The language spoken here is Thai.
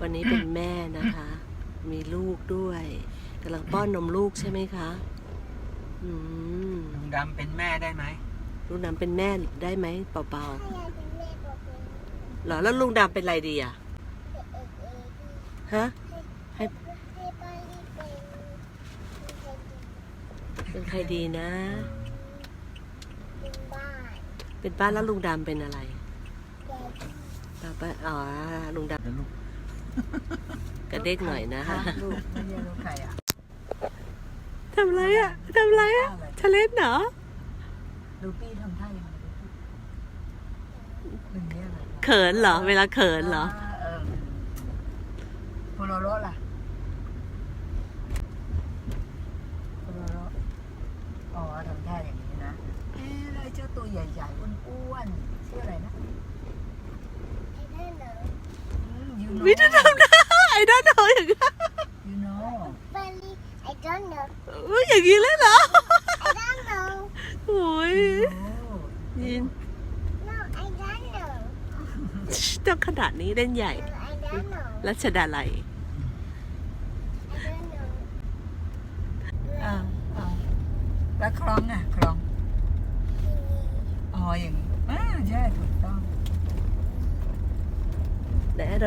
วันนี้เป็นแม่นะคะ มีลูกด้วยกำลังป้อนนมลูกใช่ไหมคะ อืมลุงดำเป็นแม่ได้ไหมลุงดำเป็นแม่ได้ไหมเปล่าถ้ายายเป็นแม่บอกเป็นๆเหรอแล้วลุงดำเป็นอะไรดีอะเอกเอกเอกฮะให้ให้ป้ารีบเป็นเป็นเป็นใครดีนะ เป็นบ้านเป็นป้าแล้วลุงดำเป็นอะไรยายป้าป้าอ๋อลุงดเดี๋ยวลูกำ กระเด้กหน่อยนะลูกไม่ใช่ลูกใครอะทำอะไรอะทำอะไรอะทะเลนเหรอลูปี้ทำท่ายังไงลูกปี้เป็นเนี้ยอะไรวะเขินเหรอ เวลาเขินเหรอเออโพโลโรล่ะโพโลโรอ๋อทำท่าอย่างนี้นะเอ๊ะแล้วเจ้าตัวใหญ่ๆอ้วนๆชื่ออะไรนะ ไอ้นั่นเหรอ อืม you know วิธีทำได้ไอ้ด้านหนอย่างนี้ you know ป้ารี I don't know อุ๊ยอย่างนี้เลยเหรอ I don't know โอ้ยโอ้ยิน no I don't know ต้องขนาดนี้เล่นใหญ่ no I don't know รัชดาลัย I don't know อ้าวอ้าวแล้วคลองอะคลอง อ๋ออย่างนี้อ่าใช่ถูกต้อง แต่ไอ้ด